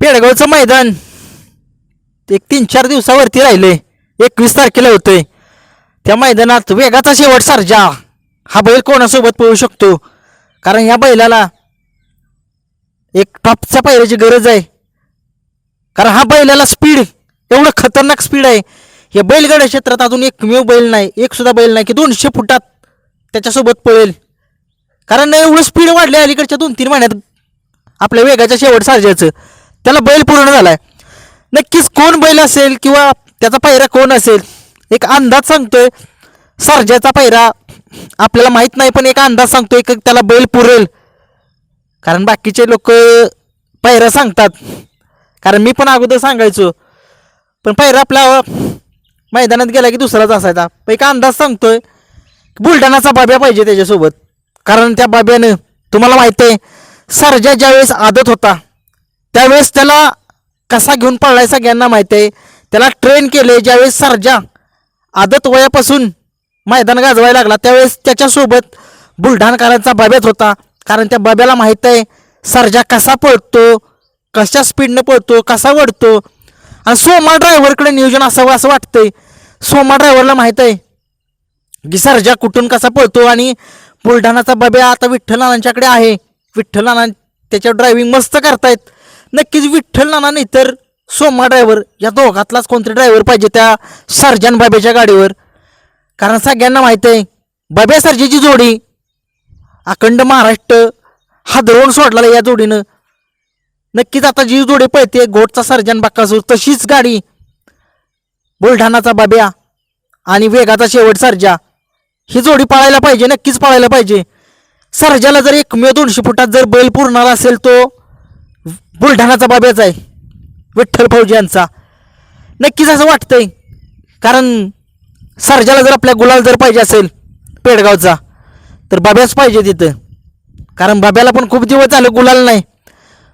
पेडगावचं मैदान. एक तीन चार दिवसावरती राहिले एकवीस तारखेला होते त्या मैदानात वेगाचा शेवट सारजा. हा बैल कोणासोबत पळू शकतो? कारण ह्या बैलाला एक टॉपच्या पायऱ्याची गरज आहे. कारण हा बैलाला स्पीड एवढं खतरनाक स्पीड आहे. या बैलगाड्या क्षेत्रात अजून एकमेव बैल नाही. एक सुद्धा बैल नाही की दोनशे फुटात त्याच्यासोबत पळेल. कारण एवढं स्पीड वाढले अलीकडच्या दोन तीन महिन्यात आपल्या वेगाच्या शेवट सारज्याचं त्याला बैल पूर्ण झालाय. नक्कीच कोण बैल असेल किंवा त्याचा पायरा कोण असेल एक अंदाज सांगतोय. सरजाचा पायरा आपल्याला माहीत नाही पण एक अंदाज सांगतोय की त्याला बैल पुरेल. कारण बाकीचे लोक पायरा सांगतात. कारण मी पण अगोदर सांगायचो. पण पायरा आपल्या मैदानात गेला की दुसराच असायचा. पण एक अंदाज सांगतोय बुलढाणाचा बाब्या पाहिजे त्याच्यासोबत. कारण त्या बाब्यानं तुम्हाला माहिती आहे सरजा ज्यावेळेस आदत होता त्यावेळेस त्याला कसा घेऊन पळलाय सगळ्यांना माहिती आहे. त्याला ट्रेन केले ज्यावेळेस सर्जा आदत वयापासून मैदान गाजवायला लागला त्यावेळेस त्याच्यासोबत बुलढाणकरांचा बाब्यात होता. कारण त्या बाब्याला माहीत आहे सर्जा कसा पळतो कशा स्पीडनं पळतो कसा वडतो आणि सोमा ड्रायव्हरकडे नियोजन असावं असं वाटतंय. सोमा ड्रायव्हरला माहीत आहे की सर्जा कुठून कसा पळतो आणि बुलढाणाचा बाब्या आता विठ्ठल नानांच्याकडे आहे. विठ्ठल नाना त्याच्या ड्रायव्हिंग मस्त करतायत. नक्कीच विठ्ठल नाना नाही तर सोमा ड्रायव्हर या दोघातलाच कोणतरी ड्रायव्हर पाहिजे त्या सर्जन बाब्याच्या गाडीवर. कारण सगळ्यांना माहीत आहे बाब्या सर्जेची जोडी अखंड महाराष्ट्र हादरवून सोडला या जोडीनं. नक्कीच आता जी जोडी पळते घोटचा सर्जन बाक्कासूर तशीच गाडी बुलढाणाचा बाब्या आणि वेगाचा शेवट सर्जा. ही जोडी पळायला पाहिजे नक्कीच पळायला पाहिजे. सर्जाला जर एकमेव दोनशे फुटात जर बैल पूर्णाला असेल तो बुलढाणाचा बाब्याचा आहे. विठ्ठल फौजी यांचा. नक्कीच असं वाटतंय. कारण सरजाला जर आपल्या गुलाल जर पाहिजे असेल पेडगावचा तर बाब्याच पाहिजे तिथं. कारण बाब्याला पण खूप दिवस झालं गुलाल नाही.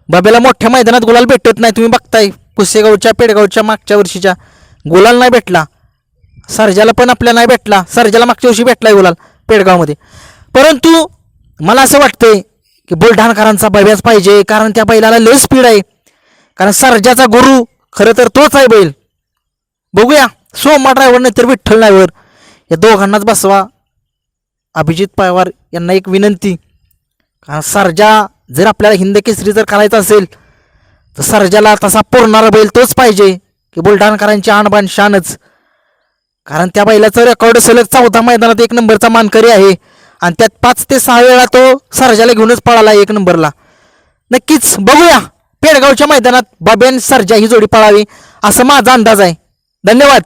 बाब्याला मोठ्या मैदानात गुलाल भेटत नाही तुम्ही बघताय. पुसेगावच्या पेडगावच्या मागच्या वर्षीच्या गुलाल नाही भेटला. सरजाला पण आपल्या नाही भेटला. सरजाला मागच्या वर्षी भेटलाय गुलाल पेडगावमध्ये. परंतु मला असं वाटतंय की बुलढाणकरांचा बाब्याच पाहिजे कारण त्या बैलाला लय स्पीड आहे. कारण सर्जाचा गुरु खरं तर तोच आहे बैल. बघूया सोमा ड्रायव्हर नाही तर विठ्ठल ड्रायव्हर या दोघांनाच बसवा. अभिजित पवार यांना एक विनंती. कारण सरजा जर आपल्याला हिंद केसरी जर करायचं असेल तर सरजाला तसा पुरणारा बैल तोच पाहिजे की बुलढाणकरांची आणबाण शानच. कारण त्या बैलाचं रेकॉर्ड सलग चौथा मैदानात एक नंबरचा मानकरी आहे. आणि त्यात पाच ते सहा वेळा तो सरजाला घेऊनच पळाला एक नंबरला. नक्कीच बघूया पेडगावच्या मैदानात बाबेन सरजा ही जोडी पळावी असं माझा अंदाज आहे. धन्यवाद.